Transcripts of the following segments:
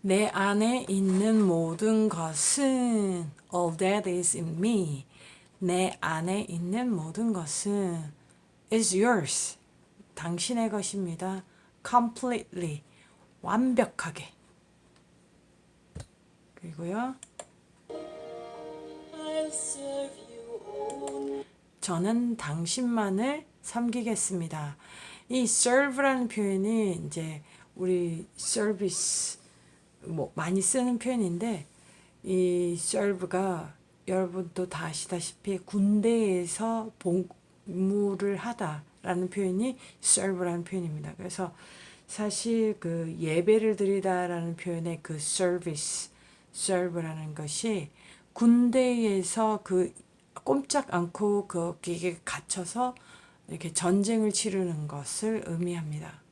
내 안에 있는 모든 것은 all that is in me. 내 안에 있는 모든 것은 is yours. 당신의 것입니다. completely. 완벽하게. 그리고요. 저는 당신만을 섬기겠습니다. 이 serve라는 표현이 이제 우리 service 뭐 많이 쓰는 표현인데 이 serve가 여러분도 다 아시다시피 군대에서 복무를 하다라는 표현이 serve라는 표현입니다. 그래서 사실 그 예배를 드리다라는 표현의 그 service, serve라는 것이 군대에서 그 꼼짝 않고 거기에 갇혀서 이렇게 전쟁을 치르는 것을 의미합니다.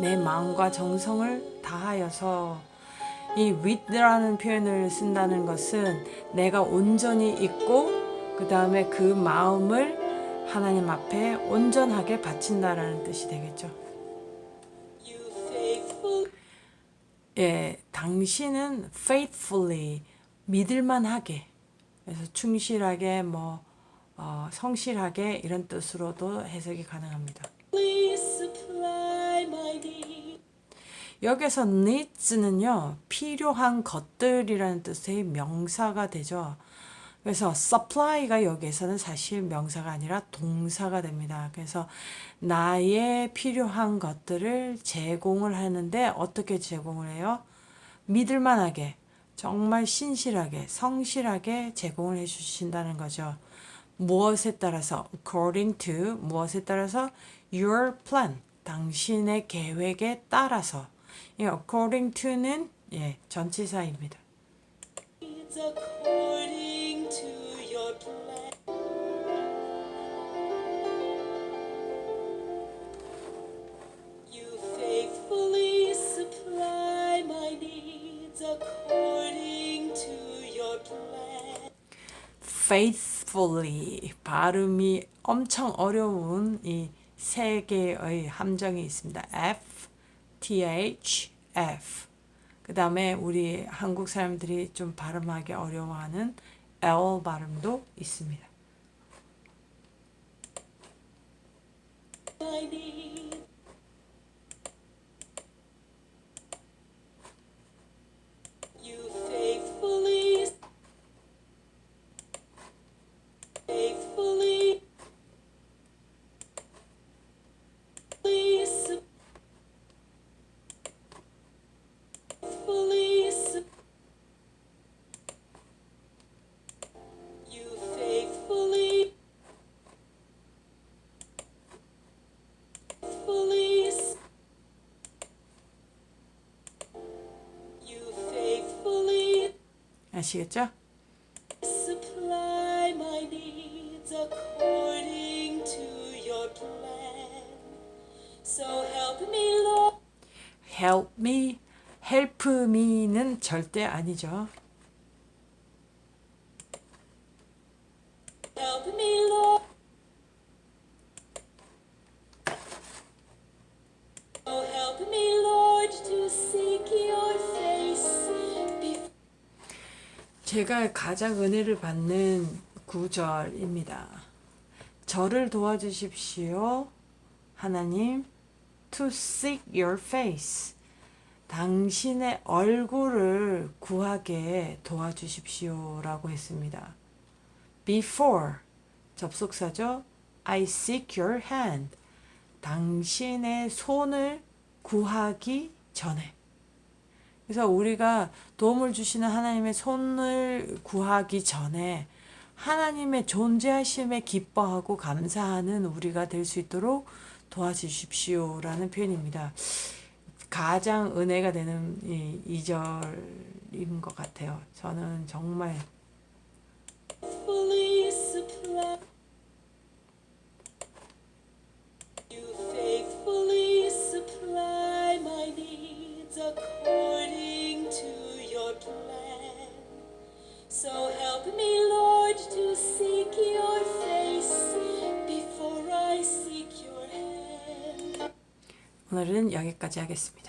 내 마음과 정성을 다하여서 이 with라는 표현을 쓴다는 것은 내가 온전히 있고 그 다음에 그 마음을 하나님 앞에 온전하게 바친다라는 뜻이 되겠죠. 예, 당신은 faithfully 믿을만하게 그래서 충실하게 뭐 어, 성실하게 이런 뜻으로도 해석이 가능합니다. 여기서 needs는요 필요한 것들이라는 뜻의 명사가 되죠. 그래서 supply가 여기에서는 사실 명사가 아니라 동사가 됩니다. 그래서 나의 필요한 것들을 제공을 하는데 어떻게 제공을 해요? 믿을만하게 정말 신실하게 성실하게 제공을 해주신다는 거죠. 무엇에 따라서 according to 무엇에 따라서 your plan 당신의 계획에 따라서 이 according to는 예 전치사입니다. It's according to your plan. You faithfully supply my needs according to your plan. faithfully 발음이 엄청 어려운 이 세 개의 함정이 있습니다. F, T, H, F. 그 다음에 우리 한국 사람들이 좀 발음하기 어려워하는 L 발음도 있습니다. 아시겠죠? Supply my needs according to your plan. So help me, Lord. Help me, help me는 절대 아니죠. 제가 가장 은혜를 받는 구절입니다. 저를 도와주십시오. 하나님, to seek your face. 당신의 얼굴을 구하게 도와주십시오 라고 했습니다. Before 접속사죠. I seek your hand. 당신의 손을 구하기 전에. 그래서 우리가 도움을 주시는 하나님의 손을 구하기 전에 하나님의 존재하심에 기뻐하고 감사하는 우리가 될 수 있도록 도와주십시오라는 표현입니다. 가장 은혜가 되는 이 2절인 것 같아요. 저는 정말 오늘은 여기까지 하겠습니다.